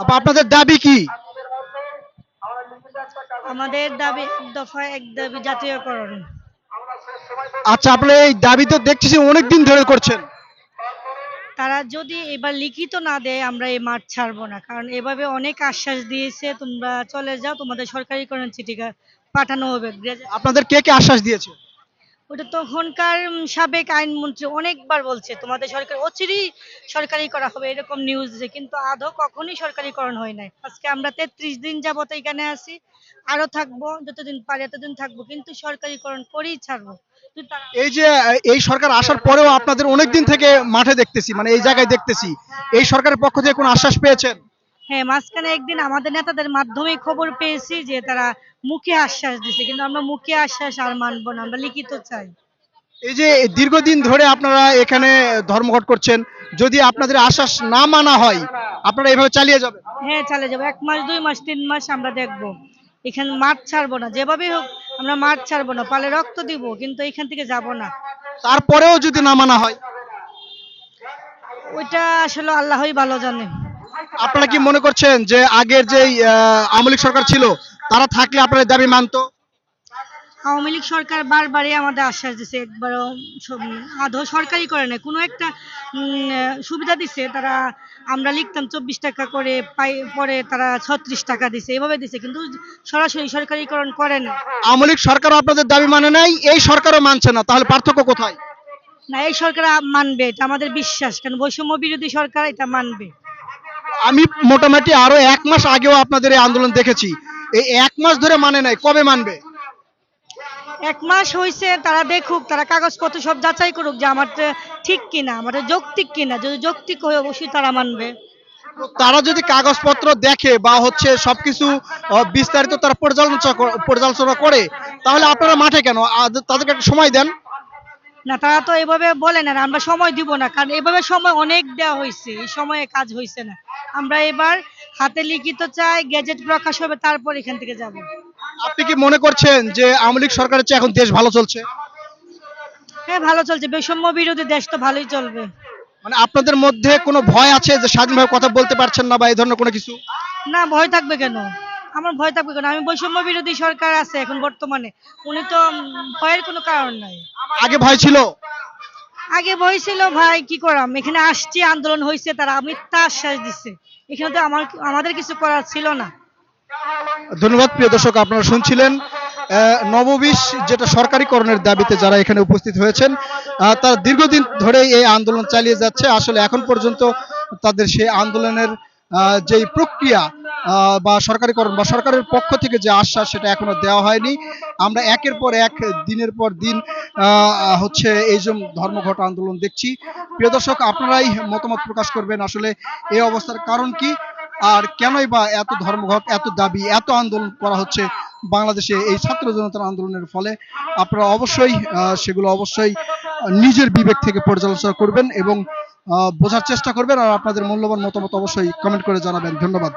আপা আপনাদের দাবি কি? আমাদের দাবি এক দফা এক দাবি জাতীয়করণ। আচ্ছা আপনারা এই দাবি তো দেখতেছি অনেকদিন ধরে করছেন। তারা যদি এবার লিখিত না দেয় আমরা এই মাঠ ছাড়বো না। কারণ এভাবে অনেক আশ্বাস দিয়েছে তোমরা চলে যাও তোমাদের সরকারিকরণ চিঠি পাঠানো হবে। আপনাদের কে কে আশ্বাস দিয়েছে? ওটা তখনকার সাবেক আইনমন্ত্রী অনেকবার বলছে, তোমাদের সরকার অচিরেই সরকারি করা হবে এরকম নিউজ কিন্তু আদৌ কখনোই সরকারিকরণ হয় নাই। আজকে আমরা তেত্রিশ দিন যাবত এখানে আছি, আরও থাকব, যতদিন পারি এতদিন থাকব, কিন্তু সরকারিকরণ করেই ছাড়বো। এই যে, এই সরকার আসার পরেও আপনাদের অনেক দিন থেকে মাঠে দেখতেছি মানে এই জায়গায় দেখতেছি। এই সরকারের পক্ষ থেকে কোনো আশ্বাস পেয়েছেন? হ্যাঁ মাঝখানে একদিন আমাদের নেতাদের মাধ্যমে খবর পেয়েছি যে তারা মুখে আশ্বাস দিছে কিন্তু আমরা মুখে আশ্বাস আর মানবো না আমরা লিখিত চাই। এই যে দীর্ঘদিন ধরে আপনারা এখানে ধর্মঘট করছেন যদি আপনাদের আশ্বাস না মানা হয় আপনারা এভাবে চালিয়ে যাবেন? হ্যাঁ চালে যাব। এক মাস দুই মাস তিন মাস আমরা দেখব। এখানে মাঠ ছাড়বো না যেভাবে হোক আমরা মাঠ ছাড়বো না পালে রক্ত দিব কিন্তু এখান থেকে যাব না। তারপরেও যদি না মানা হয়? ওইটা আসলে আল্লাহই ভালো জানে। আপনারা কি মনে করছেন যে আগের যে আওয়ামী লীগ সরকার ছিল তারা থাকলে আপনাদের দাবি মানতো? আওয়ামী লীগ সরকার বারবারই আমাদের আশ্বাস দিছে একবারও আদৌ সরকারি করে না কোনো একটা সুবিধা দিছে তারা আমরা লিখতাম চব্বিশ টাকা করে পাই পরে তারা ছত্রিশ টাকা দিছে এভাবে দিছে কিন্তু সরাসরি সরকারিকরণ করে না আওয়ামী লীগ সরকারও আপনাদের দাবি মানে নাই এই সরকারও মানছে না তাহলে পার্থক্য কোথায়? না এই সরকার মানবে এটা আমাদের বিশ্বাস কারণ বৈষম্য বিরোধী সরকার এটা মানবে। আমি মোটামুটি আরও এক মাস আগেও আপনাদের এই আন্দোলন দেখেছি। এই এক মাস ধরে মানে নাই কবে মানবে? এক মাস হয়েছে তারা দেখুক তারা কাগজপত্র সব যাচাই করুক যে আমারটা ঠিক কিনা আমাদের যৌক্তিক কিনা যদি যৌক্তিক হয় অবশ্যই তারা মানবে। তারা যদি কাগজপত্র দেখে বা হচ্ছে সবকিছু বিস্তারিত তারা পর্যালোচনা পর্যালোচনা করে তাহলে আপনারা মাঠে কেন? তাদেরকে একটা সময় দেন। না তারা তো এভাবে বলে না আমরা সময় দিব না কারণ এভাবে সময় অনেক দেওয়া হয়েছে এই সময়ে কাজ হয়েছে না। আমরা এবার হাতে লিখিত চাই গেজেট প্রকাশ হবে তারপর এখান থেকে যাব। আপনি কি মনে করছেন যে আওয়ামী লীগ সরকারের চেয়ে এখন দেশ ভালো চলছে? হ্যাঁ ভালো চলছে। বৈষম্য বিরোধী দেশ তো ভালোই চলবে। মানে আপনাদের মধ্যে কোনো ভয় আছে যে স্বাধীনভাবে কথা বলতে পারছেন না বা এই ধরনের কোনো কিছু? না ভয় থাকবে কেন? আমার ভয় থাকবে কেন? আমি বৈষম্য বিরোধী সরকার আছে এখন বর্তমানে। উনি তো ভয়ের কোনো কারণ নাই। আগে ভয় ছিল? আগে ভয় ছিল ভাই, কি করাম? এখানে আসছি, আন্দোলন হয়েছে তারা মিথ্যা আশ্বাস দিচ্ছে এখানে তো আমার, আমাদের কিছু করার ছিল না। ধন্যবাদ, প্রিয় দর্শক, আপনারা শুনছিলেন নববিশ, যেটা সরকারিকরণের দাবিতে যারা এখানে উপস্থিত হয়েছেন তারা দীর্ঘদিন ধরেই এই আন্দোলন চালিয়ে যাচ্ছে। আসলে এখন পর্যন্ত তাদের সেই আন্দোলনের যেই প্রক্রিয়া বা সরকারিকরণ, বা সরকারের পক্ষ থেকে যে আশ্বাস, সেটা এখনও দেওয়া হয়নি। আমরা একের পর এক, দিনের পর দিন হচ্ছে এই যে ধর্মঘট আন্দোলন দেখছি। প্রিয় দর্শক, আপনারাই মতামত প্রকাশ করবেন আসলে এই অবস্থার কারণ কি, আর কেনই বা এত ধর্মঘট, এত দাবি, এত আন্দোলন করা হচ্ছে বাংলাদেশে এই ছাত্র জনতার আন্দোলনের ফলে। আপনারা অবশ্যই সেগুলো অবশ্যই নিজের বিবেক থেকে পর্যালোচনা করবেন এবং বোঝার চেষ্টা করবেন। আর আপনাদের মূল্যবান মতামত অবশ্যই কমেন্ট করে জানাবেন। ধন্যবাদ।